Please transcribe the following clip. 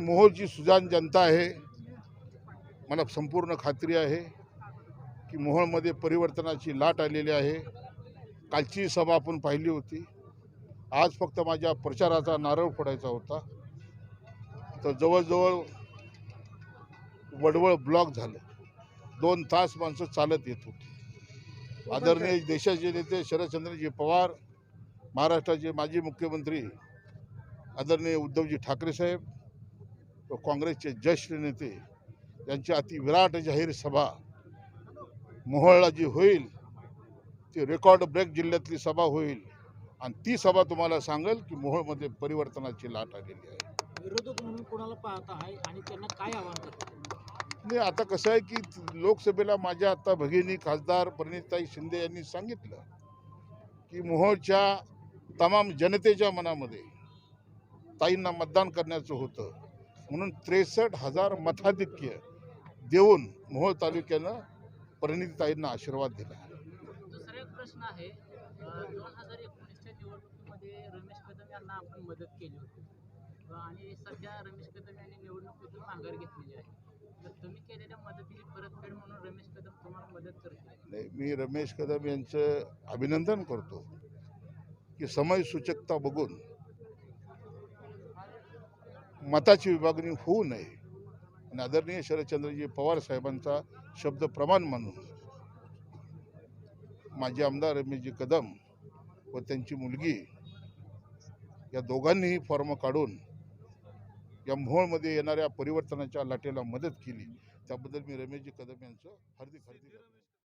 मोहोळची सुजान जनता आहे. मला संपूर्ण खात्री आहे की मोहोळमध्ये परिवर्तनाची लाट आलेली आहे. कालची सभा आपण पाहिली होती. आज फक्त माझ्या प्रचाराचा नारळ फोडायचा होता. तर जवळजवळ वडवळ ब्लॉक झालं. दोन तास माणसं चालत येत होती. आदरणीय देशाचे नेते शरदचंद्रजी पवार महाराष्ट्राचे माजी मुख्यमंत्री आदरणीय उद्धवजी ठाकरे साहेब व काँग्रेसचे ज्येष्ठ नेते यांची अति विराट जाहीर सभा मोहोळला जी होईल ती रेकॉर्ड ब्रेक जिल्ह्यातली सभा होईल. आणि ती सभा तुम्हाला सांगेल की मोहोळमध्ये परिवर्तनाची लाट आलेली आहे. विरोधक म्हणून कोणाला पाहत आहे आणि त्यांना काय आव्हान करतात? नाही आता कसं आहे की लोकसभेला माझ्या आता भगिनी खासदार परिणिताई शिंदे यांनी सांगितलं की मोहोळच्या तमाम जनतेच्या मनामध्ये ताईंना मतदान करण्याचं होतं. म्हणून त्रेसष्ट हजार मताधिक्य देऊन मोहोळ तालुक्यानं परिणिताईंना आशीर्वाद दिला दुसरा एक प्रश्न आहे दोन हजार एकोणीसच्या निवडणुकीमध्ये रमेश कदम यांना आपण मदत केली होती. आणि सध्या रमेश कदम यांनी निवडणुकीतून माघार घेतलेली आहे. तर तुम्ही केलेल्या मदतीची परतफेड म्हणून रमेश कदम तुम्हाला मदत करतील. नाही मी रमेश कदम यांचं अभिनंदन करतो की समय सूचकता बघून मताची विभागणी होऊ नये. आणि आदरणीय शरदचंद्रजी पवार साहेबांचा शब्द प्रमाण मानून माझे आमदार रमेशजी कदम व त्यांची मुलगी या दोघांनीही फॉर्म काढून या मोहोळमध्ये येणाऱ्या परिवर्तनाच्या लाटेला मदत केली. त्याबद्दल मी रमेशजी कदम यांचं हार्दिक हार्दिक